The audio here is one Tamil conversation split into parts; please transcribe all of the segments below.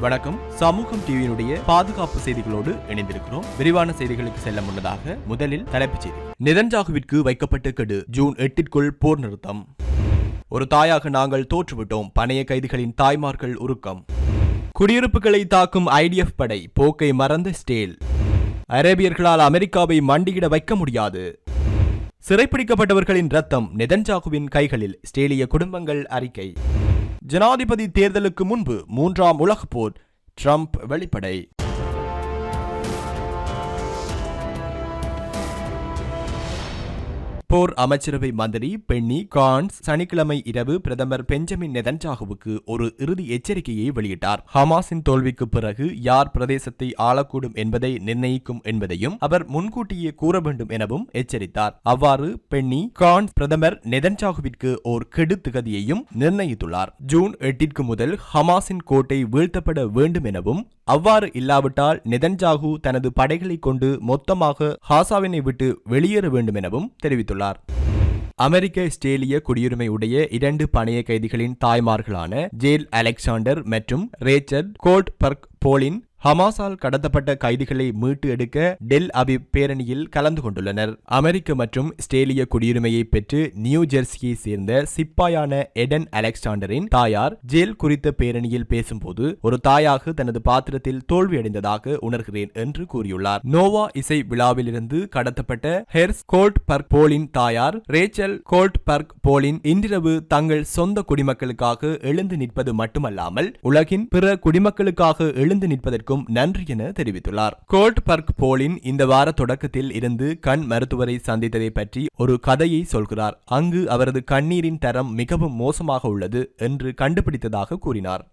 வணக்கம். சமூகம் டிவியினுடைய பாதுகாப்பு செய்திகளோடு இணைந்திருக்கிறோம். விரிவான செய்திகளுக்கு செல்ல முன்னதாக முதலில் தலைப்புச் செய்தி. நிதன்ஜாகுவிற்கு வைக்கப்பட்ட கெடு ஜூன் எட்டிற்குள் போர் நிறுத்தம். ஒரு தாயாக நாங்கள் தோற்றுவிட்டோம். பணைய கைதிகளின் தாய்மார்கள் உருக்கம். குடியிருப்புகளை தாக்கும் ஐடிஎஃப் படை போக்கை மறந்த ஸ்டேல். அரேபியர்களால் அமெரிக்காவை மண்டியிட வைக்க முடியாது. சிறைப்பிடிக்கப்பட்டவர்களின் ரத்தம் நெதன்ஜாகுவின் கைகளில். ஸ்டேலிய குடும்பங்கள் அறிக்கை. ஜனாதிபதி தேர்தலுக்கு முன்பு மூன்றாம் உலகப் போர் ட்ரம்ப் வெளிப்படை. போர் அமைச்சரவை மந்திரி பென்னி கான்ஸ் சனிக்கிழமை இரவு பிரதமர் பெஞ்சமின் நெதன்ஜாகுவுக்கு ஒரு இறுதி எச்சரிக்கையை வெளியிட்டார். ஹமாஸின் தோல்விக்கு பிறகு யார் பிரதேசத்தை ஆளக்கூடும் என்பதை நிர்ணயிக்கும் என்பதையும் அவர் முன்கூட்டியே கூற வேண்டும் எனவும் எச்சரித்தார். அவ்வாறு பென்னி கான்ஸ் பிரதமர் நெதன்ஜாகுவிற்கு ஓர் கெடுத்துகதியையும் நிர்ணயித்துள்ளார். ஜூன் எட்டிற்கு முதல் ஹமாஸின் கோட்டை வீழ்த்தப்பட வேண்டும் எனவும் அவ்வாறு இல்லாவிட்டால் நெதன்ஜாகு தனது படைகளை கொண்டு மொத்தமாக ஹாசாவினை விட்டு வெளியேற வேண்டும் எனவும் தெரிவித்துள்ளார். அமெரிக்க இஸ்ரேலிய குடியுரிமை உடைய இரண்டு பணைய கைதிகளின் தாய்மார்களான ஜேல் அலெக்சாண்டர் மற்றும் ரேச்சர்ட் கோல்ட் பர்க் போலின் ஹமாஸால் கடத்தப்பட்ட கைதிகளை மீட்டு எடுக்க டெல் அபிப் பேரணியில் கலந்து கொண்டுள்ளனர். அமெரிக்க மற்றும் ஸ்டேலிய குடியுரிமையை பெற்று நியூ ஜெர்சியை சேர்ந்த சிப்பாயான எடன் அலெக்சாண்டரின் தாயார் ஜெயில் குறித்த பேரணியில் பேசும்போது ஒரு தாயாக தனது பாத்திரத்தில் தோல்வியடைந்ததாக உணர்கிறேன் என்று கூறியுள்ளார். நோவா இசை விழாவிலிருந்து கடத்தப்பட்ட ஹெர்ஸ் கோல்ட் பர்க் போலின் தாயார் ரேச்சல் கோல்ட் பர்க் போலின் இன்றிரவு தங்கள் சொந்த குடிமக்களுக்காக எழுந்து நிற்பது மட்டுமல்லாமல் உலகின் பிற குடிமக்களுக்காக எழுந்து நிற்பதற்கு அனைவருக்கும் நன்றி என தெரிவித்துள்ளார். கோல்ட் பர்க் போலின் இந்த வார தொடக்கத்தில் இருந்து கண் மருத்துவரை சந்தித்ததை பற்றி ஒரு கதையை சொல்கிறார். அங்கு அவரது கண்ணீரின் தரம் மிகவும் மோசமாக உள்ளது என்று கண்டுபிடித்ததாக கூறினார்.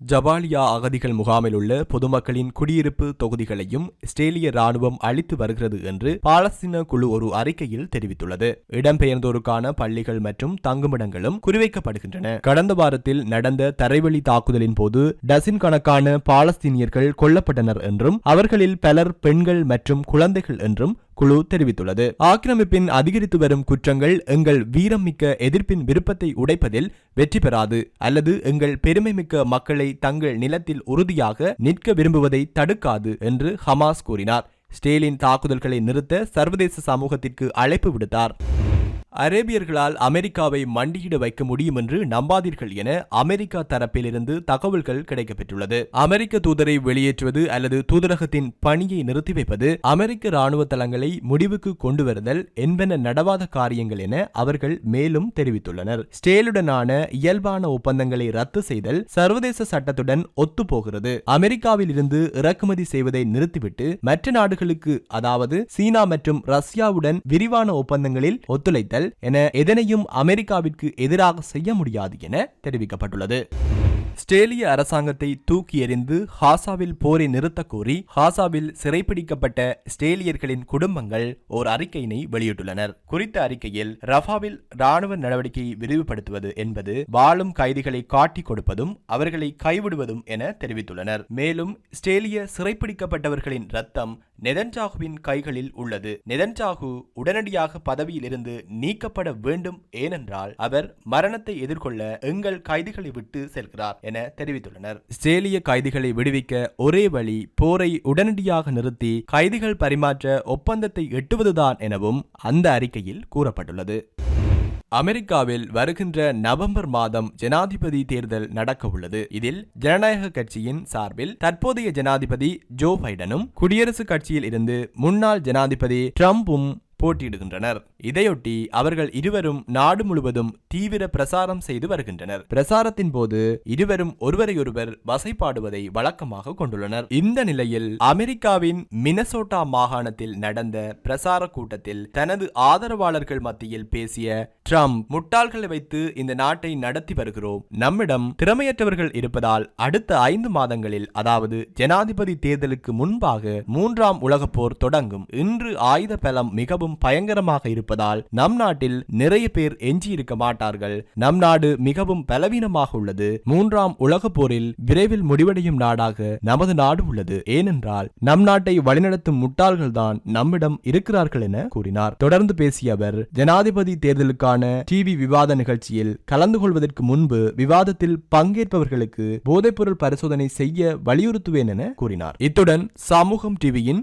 ஜபாலியா அகதிகள் முகாமில் உள்ள பொதுமக்களின் குடியிருப்பு தொகுதிகளையும் இஸ்ரேலிய ராணுவம் அளித்து வருகிறது என்று பாலஸ்தீன குழு ஒரு அறிக்கையில் தெரிவித்துள்ளது. இடம்பெயர்ந்தோருக்கான பள்ளிகள் மற்றும் தங்குமிடங்களும் குறிவைக்கப்படுகின்றன. கடந்த வாரத்தில் நடந்த தரைவழி தாக்குதலின் போது டசின் கணக்கான பாலஸ்தீனியர்கள் கொல்லப்பட்டனர் என்றும் அவர்களில் பலர் பெண்கள் மற்றும் குழந்தைகள் என்றும் குழு தெரிவித்துள்ளது. ஆக்கிரமிப்பின் அதிகரித்து வரும் குற்றங்கள் எங்கள் வீரம் மிக்க எதிர்ப்பின் விருப்பத்தை உடைப்பதில் வெற்றி பெறாது அல்லது எங்கள் பெருமை மிக்க மக்களை தங்கள் நிலத்தில் உறுதியாக நிற்க விரும்புவதை தடுக்காது என்று ஹமாஸ் கூறினார். ஸ்டேலின் தாக்குதல்களை நிறுத்த சர்வதேச சமூகத்திற்கு அழைப்பு விடுத்தார். அரேபியர்களால் அமெரிக்காவை மண்டியிட வைக்க முடியும் என்று நம்பாதீர்கள் என அமெரிக்கா தரப்பிலிருந்து தகவல்கள் கிடைக்கப்பெற்றுள்ளது. அமெரிக்க தூதரை வெளியேற்றுவது அல்லது தூதரகத்தின் பணியை நிறுத்தி வைப்பது அமெரிக்க ராணுவ தளங்களை முடிவுக்கு கொண்டு வருதல் என்பன நடவாத காரியங்கள் என அவர்கள் மேலும் தெரிவித்துள்ளனர். ஸ்டேலுடனான இயல்பான ஒப்பந்தங்களை ரத்து செய்தல் சர்வதேச சட்டத்துடன் ஒத்துப்போகிறது. அமெரிக்காவில் இருந்து இறக்குமதி செய்வதை நிறுத்திவிட்டு மற்ற நாடுகளுக்கு அதாவது சீனா மற்றும் ரஷ்யாவுடன் விரிவான ஒப்பந்தங்களில் ஒத்துழைத்தல் என எதனையும் அமெரிக்காவிற்கு எதிராக செய்ய முடியாது என தெரிவிக்கப்பட்டுள்ளது. ஸ்டேலிய அரசாங்கத்தை தூக்கி எறிந்து ஹாசாவில் போரை நிறுத்தக் கோரி ஹாசாவில் சிறைப்பிடிக்கப்பட்ட ஸ்டேலியர்களின் குடும்பங்கள் ஓர் அறிக்கையினை வெளியிட்டுள்ளனர். குறித்த அறிக்கையில் ரஃபாவில் ராணுவ நடவடிக்கையை விரிவுபடுத்துவது என்பது வாழும் கைதிகளை காட்டிக் கொடுப்பதும் அவர்களை கைவிடுவதும் என தெரிவித்துள்ளனர். மேலும் ஸ்டேலிய சிறைப்பிடிக்கப்பட்டவர்களின் ரத்தம் நெதன்ஜாகுவின் கைகளில் உள்ளது. நெதன்ஜாகு உடனடியாக பதவியில் இருந்து நீக்கப்பட வேண்டும் ஏனென்றால் அவர் மரணத்தை எதிர்கொள்ள எங்கள் கைதிகளை விட்டு செல்கிறார் என தெரிவித்துள்ளனர். இஸ்ரேலிய கைதிகளை விடுவிக்க ஒரே வழி போரை உடனடியாக நிறுத்தி கைதிகள் பரிமாற்ற ஒப்பந்தத்தை எட்டுவதுதான் எனவும் அந்த அறிக்கையில் கூறப்பட்டுள்ளது. அமெரிக்காவில் வருகின்ற நவம்பர் மாதம் ஜனாதிபதி தேர்தல் நடக்க உள்ளது. இதில் ஜனநாயக கட்சியின் சார்பில் தற்போதைய ஜனாதிபதி ஜோ பைடனும் குடியரசுக் கட்சியில் இருந்து முன்னாள் ஜனாதிபதி டிரம்பும் போட்டியிடுகின்றனர். இதையொட்டி அவர்கள் இருவரும் நாடு முழுவதும் தீவிர பிரசாரம் செய்து வருகின்றனர். பிரசாரத்தின் போது இருவரும் ஒருவரையொருவர் வசைப்பாடுவதை வழக்கமாக கொண்டுள்ளனர். இந்த நிலையில் அமெரிக்காவின் மினசோட்டா மாகாணத்தில் நடந்த பிரசார கூட்டத்தில் தனது ஆதரவாளர்கள் மத்தியில் பேசிய ட்ரம்ப் முட்டாள்களை வைத்து இந்த நாட்டை நடத்தி வருகிறோம். நம்மிடம் திறமையற்றவர்கள் இருப்பதால் அடுத்த ஐந்து மாதங்களில் அதாவது ஜனாதிபதி தேர்தலுக்கு முன்பாக மூன்றாம் உலகப் போர் தொடங்கும். இன்று ஆயுத பலம் மிகவும் மிகவும் பயங்கரமாக இருப்பதால் நம் நாட்டில் நிறைய பேர் எஞ்சியிருக்க மாட்டார்கள். நம் நாடு மிகவும் பலவீனமாக உள்ளது. மூன்றாம் உலக போரில் விரைவில் முடிவடையும் நாடாக நமது நாடு உள்ளது. ஏனென்றால் நம் நாட்டை வழிநடத்தும் முட்டாள்கள்தான் நம்மிடம் இருக்கிறார்கள் என கூறினார். தொடர்ந்து பேசிய அவர் ஜனாதிபதி தேர்தலுக்கான டிவி விவாத நிகழ்ச்சியில் கலந்து கொள்வதற்கு முன்பு விவாதத்தில் பங்கேற்பவர்களுக்கு போதைப்பொருள் பரிசோதனை செய்ய வலியுறுத்துவேன் என கூறினார். இத்துடன் சமூகம் டிவியின்